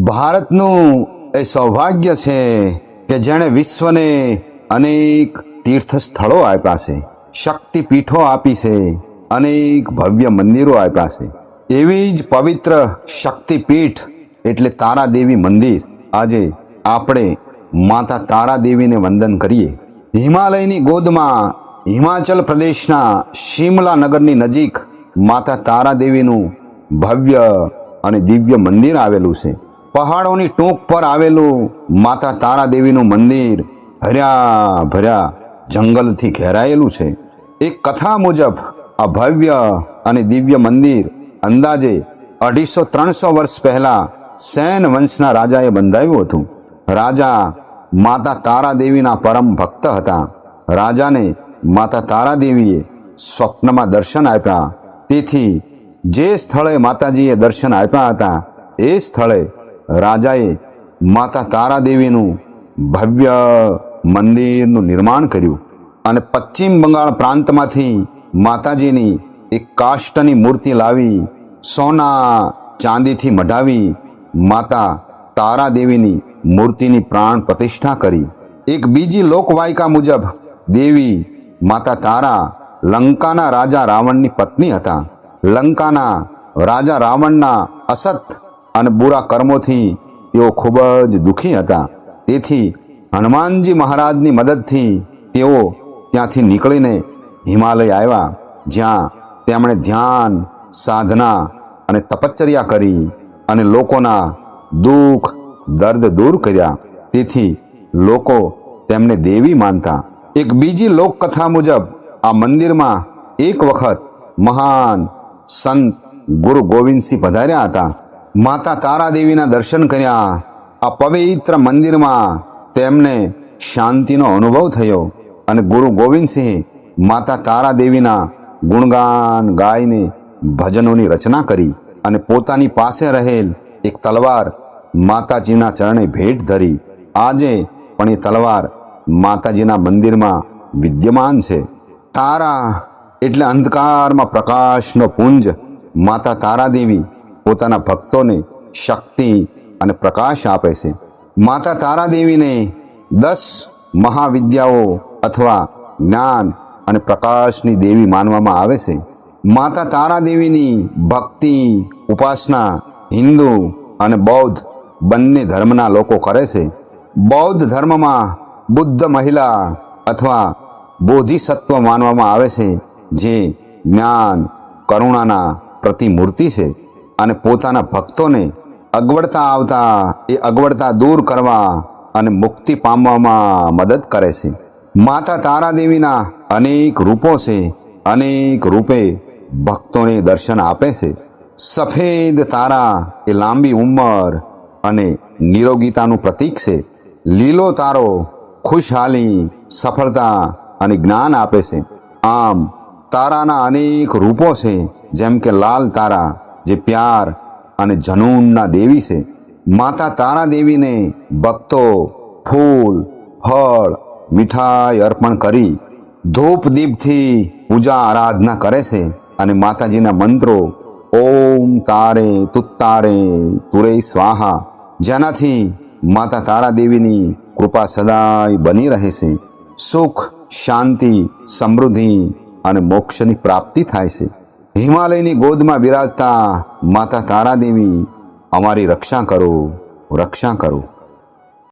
ભારતનું એ સૌભાગ્ય છે કે જેણે વિશ્વને અનેક તીર્થ સ્થળો આપ્યા છે, શક્તિપીઠો આપી છે, અનેક ભવ્ય મંદિરો આપ્યા છે. એવી જ પવિત્ર શક્તિપીઠ એટલે તારાદેવી મંદિર. આજે આપણે માતા તારાદેવીને વંદન કરીએ. હિમાલયની ગોદમાં હિમાચલ પ્રદેશના શિમલા નગરની નજીક માતા તારાદેવીનું ભવ્ય અને દિવ્ય મંદિર આવેલું છે. પહાડોની ટોક પર આવેલું માતા તારાદેવીનું મંદિર હર્યા ભર્યા જંગલથી ઘેરાયેલું છે. એક કથા મુજબ આ ભવ્ય અને દિવ્ય મંદિર અંદાજે અઢીસો ત્રણસો વર્ષ પહેલા સેન વંશના રાજાએ બંધાવ્યું હતું. રાજા માતા તારાદેવીના પરમ ભક્ત હતા. રાજાને માતા તારાદેવીએ સ્વપ્નમાં દર્શન આપ્યા. તેથી જે સ્થળે માતાજીએ દર્શન આપ્યા હતા, એ સ્થળે રાજાએ માતા તારાદેવીનું ભવ્ય મંદિરનું નિર્માણ કર્યું અને પશ્ચિમ બંગાળ પ્રાંતમાંથી માતાજીની એક કાષ્ટની મૂર્તિ લાવી સોના ચાંદીથી મઢાવી માતા તારાદેવીની મૂર્તિની પ્રાણ પ્રતિષ્ઠા કરી. એક બીજી લોકવાયકા મુજબ દેવી માતા તારા લંકાના રાજા રાવણની પત્ની હતા. લંકાના રાજા રાવણના અસત અને બુરા કર્મોથી તેઓ ખૂબ જ દુઃખી હતા. તેથી હનુમાનજી મહારાજની મદદથી તેઓ ત્યાંથી નીકળીને હિમાલય આવ્યા, જ્યાં તેમણે ધ્યાન, સાધના અને તપશ્ચર્યા કરી અને લોકોના દુઃખ, દર્દ દૂર કર્યા. તેથી લોકો તેમને દેવી માનતા. એક બીજી લોકકથા મુજબ, આ મંદિરમાં એક વખત મહાન સંત ગુરુ ગોવિંદસિંહ પધાર્યા હતા. માતા તારાદેવીના દર્શન કર્યા. આ પવિત્ર મંદિરમાં તેમને શાંતિનો અનુભવ થયો અને ગુરુ ગોવિંદસિંહે માતા તારાદેવીના ગુણગાન ગાઈને ભજનોની રચના કરી અને પોતાની પાસે રહેલ એક તલવાર માતાજીના ચરણે ભેટ ધરી. આજે પણ એ તલવાર માતાજીના મંદિરમાં વિદ્યમાન છે. તારા એટલે અંધકારમાં પ્રકાશનો પુંજ માતા તારાદેવી પોતાના ભક્તોને શક્તિ અને પ્રકાશ આપે છે. માતા તારા દેવીને દસ મહાવિદ્યાઓ અથવા જ્ઞાન અને પ્રકાશની દેવી માનવામાં આવે છે. માતા તારા દેવીની ભક્તિ, ઉપાસના હિન્દુ અને બૌદ્ધ બંને ધર્મના લોકો કરે છે. બૌદ્ધ ધર્મમાં બુદ્ધ મહિલા અથવા બોધિસત્વ માનવામાં આવે છે, જે જ્ઞાન, કરુણાના પ્રતિમૂર્તિ છે. અને પોતાના ભક્તોને અગવડતા આવતા એ અગવડતા દૂર કરવા અને મુક્તિ પામવામાં મદદ કરે છે. માતા તારાદેવીના અનેક રૂપો છે, અનેક રૂપે ભક્તોને દર્શન આપે છે. સફેદ તારા એ લાંબી ઉંમર અને નિરોગીતાનું પ્રતીક છે. લીલો તારો ખુશહાલી, સફળતા અને જ્ઞાન આપે છે. આમ તારાના અનેક રૂપો છે, જેમ કે લાલ તારા જે પ્યાર અને જનૂનના દેવી છે, માતા તારા દેવીને ભક્તો ફૂલ, ફળ, મીઠાઈ અર્પણ કરી ધૂપ દીપથી પૂજા આરાધના કરે છે અને માતાજીના મંત્રો, ઓમ તારે તુત્તારે તુરે સ્વાહા જેનાથી માતા તારા દેવીની કૃપા સદાય બની રહે છે. સુખ, શાંતિ, સમૃદ્ધિ અને મોક્ષની પ્રાપ્તિ થાય છે. હિમાલયની ગોદમાં બિરાજતા માતા તારાદેવી અમારી રક્ષા કરો રક્ષા કરો.